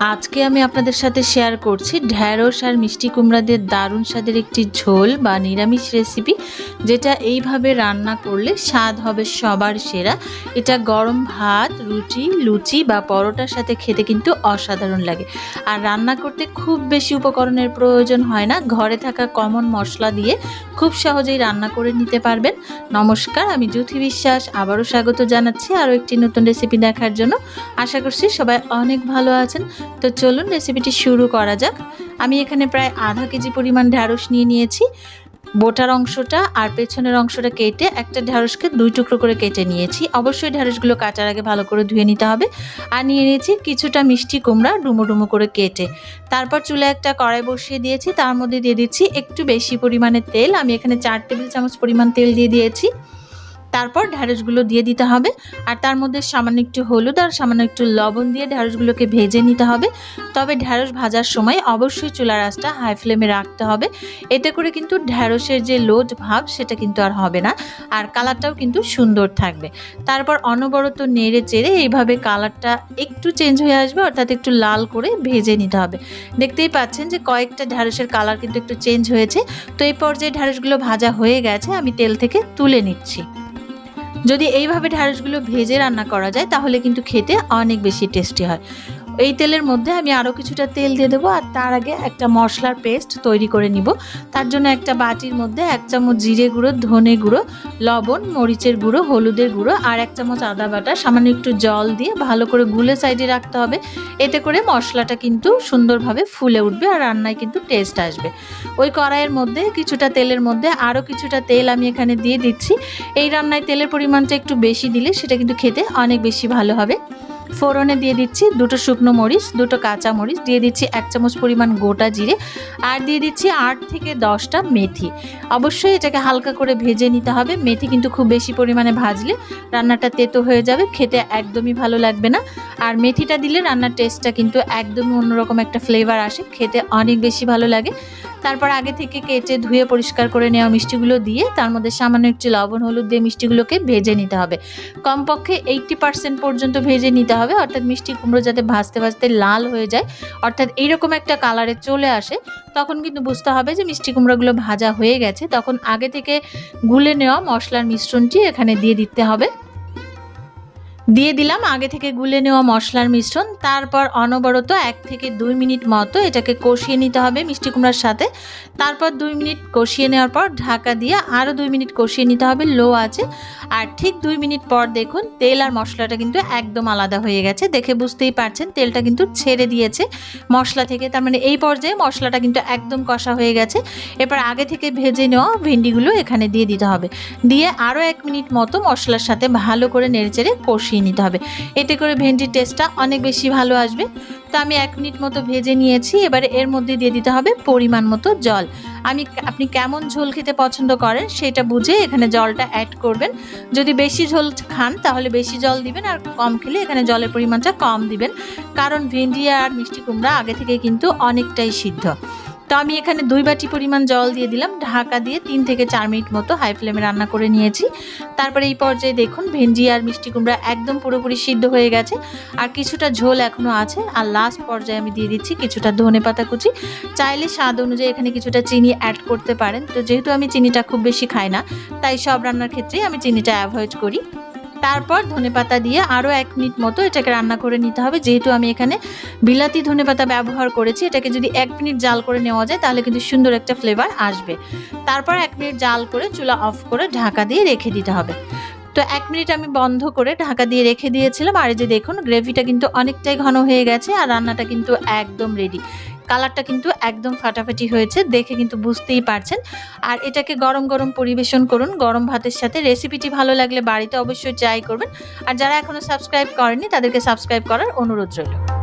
আজকে আমি আপনাদের সাথে শেয়ার করছি ঢ্যাঁড়স আর মিষ্টি কুমড়াদের দারুণ স্বাদের একটি ঝোল বা নিরামিষ রেসিপি যেটা এইভাবে রান্না করলে স্বাদ হবে সবার সেরা। এটা গরম ভাত, রুটি, লুচি বা পরোটার সাথে খেতে কিন্তু অসাধারণ লাগে। আর রান্না করতে খুব বেশি উপকরণের প্রয়োজন হয় না, ঘরে থাকা কমন মশলা দিয়ে খুব সহজেই রান্না করে নিতে পারবেন। নমস্কার, আমি জ্যোতি বিশ্বাস, আবারও স্বাগত জানাচ্ছি আরও একটি নতুন রেসিপি দেখার জন্য। আশা করছি সবাই অনেক ভালো আছেন। তো চলুন রেসিপিটি শুরু করা যাক। আমি এখানে প্রায় আধা কেজি পরিমাণ ঢ্যাঁড়স নিয়ে নিয়েছি। বোটার অংশটা আর পেছনের অংশটা কেটে একটা ঢ্যাঁড়সকে দুই টুকরো করে কেটে নিয়েছি। অবশ্যই ঢ্যাঁড়সগুলো কাটার আগে ভালো করে ধুয়ে নিতে হবে। আর নিয়ে নিয়েছি কিছুটা মিষ্টি কুমড়া ডুমো ডুমো করে কেটে। তারপর চুলে একটা কড়াই বসিয়ে দিয়েছি। তার মধ্যে দিয়ে দিচ্ছি একটু বেশি পরিমাণে তেল। আমি এখানে চার টেবিল চামচ পরিমাণ তেল দিয়ে দিয়েছি। তারপর ঢ্যাঁড়সগুলো দিয়ে দিতে হবে। আর তার মধ্যে সামান্য একটু হলুদ আর সামান্য একটু লবণ দিয়ে ঢ্যাঁড়সগুলোকে ভেজে নিতে হবে। তবে ঢ্যাঁড়স ভাজার সময় অবশ্যই চুলার আঁচটা হাই ফ্লেমে রাখতে হবে। এতে করে কিন্তু ঢ্যাঁড়সের যে লোড ভাব, সেটা কিন্তু আর হবে না। আর কালারটাও কিন্তু সুন্দর থাকবে। তারপর অনবরত নেড়ে চেড়ে এইভাবে কালারটা একটু চেঞ্জ হয়ে আসবে, অর্থাৎ একটু লাল করে ভেজে নিতে হবে। দেখতেই পাচ্ছেন যে কয়েকটা ঢ্যাঁড়সের কালার কিন্তু একটু চেঞ্জ হয়েছে। তো এই পর্যায়ে ঢ্যাঁড়সগুলো ভাজা হয়ে গেছে, আমি তেল থেকে তুলে নিচ্ছি। যদি এইভাবে ঢ্যাঁড়সগুলো ভেজে রান্না করা যায় তাহলে কিন্তু খেতে অনেক বেশি টেস্টি হয়। এই তেলের মধ্যে আমি আরও কিছুটা তেল দিয়ে দেবো, আর তার আগে একটা মশলার পেস্ট তৈরি করে নিব। তার জন্য একটা বাটির মধ্যে এক চামচ জিরে গুঁড়ো, ধনে গুঁড়ো, লবণ, মরিচের গুঁড়ো, হলুদের গুঁড়ো, আর এক চামচ আদা বাটা, সামান্য একটু জল দিয়ে ভালো করে গুলে সাইডে রাখতে হবে। এতে করে মশলাটা কিন্তু সুন্দরভাবে ফুলে উঠবে আর রান্নায় কিন্তু টেস্ট আসবে। ওই কড়াইয়ের মধ্যে কিছুটা তেলের মধ্যে আরও কিছুটা তেল আমি এখানে দিয়ে দিচ্ছি। এই রান্নায় তেলের পরিমাণটা একটু বেশি দিলে সেটা কিন্তু খেতে অনেক বেশি ভালো হবে। ফোড়নে দিয়ে দিচ্ছি দুটো শুকনো মরিচ, দুটো কাঁচা মরিচ, দিয়ে দিচ্ছি এক চামচ পরিমাণ গোটা জিরে আর দিয়ে দিচ্ছি আট থেকে দশটা মেথি। অবশ্যই এটাকে হালকা করে ভেজে নিতে হবে, মেথি কিন্তু খুব বেশি পরিমাণে ভাজলে রান্নাটা তেতো হয়ে যাবে, খেতে একদমই ভালো লাগবে না। আর মেথিটা দিলে রান্নার টেস্টটা কিন্তু একদমই অন্যরকম একটা ফ্লেভার আসে, খেতে অনেক বেশি ভালো লাগে। তারপর আগে থেকে কেটে ধুয়ে পরিষ্কার করে নেওয়া মিষ্টিগুলো দিয়ে তার মধ্যে সামান্য একটু লবণ, হলুদ দিয়ে মিষ্টিগুলোকে ভেজে নিতে হবে। কমপক্ষে এইটটি পার্সেন্ট পর্যন্ত ভেজে নিতে হবে, অর্থাৎ মিষ্টি কুমড়ো যাতে ভাজতে ভাজতে লাল হয়ে যায়, অর্থাৎ এইরকম একটা কালারে চলে আসে, তখন কিন্তু বুঝতে হবে যে মিষ্টি কুমড়োগুলো ভাজা হয়ে গেছে, তখন আগে থেকে গুলে নেওয়া মশলার মিশ্রণটি এখানে দিয়ে দিতে হবে। দিয়ে দিলাম, আগে থেকে গুলে নেওয়া মশলার মিশ্রণ। তারপর অনবরত এক থেকে দুই মিনিট মতো এটাকে কষিয়ে নিতে হবে মিষ্টি কুমড়ার সাথে। তারপর দুই মিনিট কষিয়ে নেওয়ার পর ঢাকা দিয়ে আরও দুই মিনিট কষিয়ে নিতে হবে, লো আছে আর ঠিক দুই মিনিট পর দেখুন, তেল আর মশলাটা কিন্তু একদম আলাদা হয়ে গেছে। দেখে বুঝতেই পারছেন, তেলটা কিন্তু ছেড়ে দিয়েছে মশলা থেকে। তার মানে এই পর্যায়ে মশলাটা কিন্তু একদম কষা হয়ে গেছে। এবার আগে থেকে ভেজে নেওয়া ভেন্ডিগুলো এখানে দিয়ে দিতে হবে। দিয়ে আরও এক মিনিট মতো মশলার সাথে ভালো করে নেড়েচেড়ে কষিয়ে নিতে হবে। এতে করে ভেন্ডির টেস্টটা অনেক বেশি ভালো আসবে। তো আমি এক মিনিট মতো ভেজে নিয়েছি। এবারে এর মধ্যে দিয়ে দিতে হবে পরিমাণ মতো জল। আমি আপনি কেমন ঝোল খেতে পছন্দ করেন সেটা বুঝে এখানে জলটা অ্যাড করবেন। যদি বেশি ঝোল খান তাহলে বেশি জল দিবেন আর কম খেলে এখানে জলের পরিমাণটা কম দিবেন। কারণ ভেন্ডি আর মিষ্টি কুমড়া আগে থেকে কিন্তু অনেকটাই সিদ্ধ। তো আমি এখানে দুই বাটি পরিমাণ জল দিয়ে দিলাম, ঢাকা দিয়ে তিন থেকে চার মিনিট মতো হাই ফ্লেমে রান্না করে নিয়েছি। তারপরে এই পর্যায়ে দেখুন, ভেন্ডি আর মিষ্টি কুমড়া একদম পুরোপুরি সিদ্ধ হয়ে গেছে। আর কিছুটা ঝোল এখনও আছে, আর লাস্ট পর্যায়ে আমি দিয়ে দিচ্ছি কিছুটা ধনে পাতা কুচি। চাইলে স্বাদ অনুযায়ী এখানে কিছুটা চিনি অ্যাড করতে পারেন। তো যেহেতু আমি চিনিটা খুব বেশি খাই না, তাই সব রান্নার ক্ষেত্রেই আমি চিনিটা অ্যাভয়েড করি। তারপর ধনেপাতা দিয়ে আরও এক মিনিট মতো এটাকে রান্না করে নিতে হবে। যেহেতু আমি এখানে বিলাতি ধনেপাতা ব্যবহার করেছি, এটাকে যদি এক মিনিট জাল করে নেওয়া যায় তাহলে কিন্তু সুন্দর একটা ফ্লেভার আসবে। তারপর এক মিনিট জাল করে চুলা অফ করে ঢাকা দিয়ে রেখে দিতে হবে। তো এক মিনিট আমি বন্ধ করে ঢাকা দিয়ে রেখে দিয়েছিলাম। আর যে দেখুন গ্রেভিটা কিন্তু অনেকটাই ঘন হয়ে গেছে আর রান্নাটা কিন্তু একদম রেডি কালারটা কিন্তু একদম ফাটাফাটি হয়েছে, দেখে কিন্তু বুঝতেই পারছেন। আর এটাকে গরম গরম পরিবেশন করুন, গরম ভাতের সাথে। রেসিপিটি ভালো লাগলে বাড়িতে অবশ্যই ট্রাই করবেন। আর যারা এখনও সাবস্ক্রাইব করেনি তাদেরকে সাবস্ক্রাইব করার অনুরোধ রইল।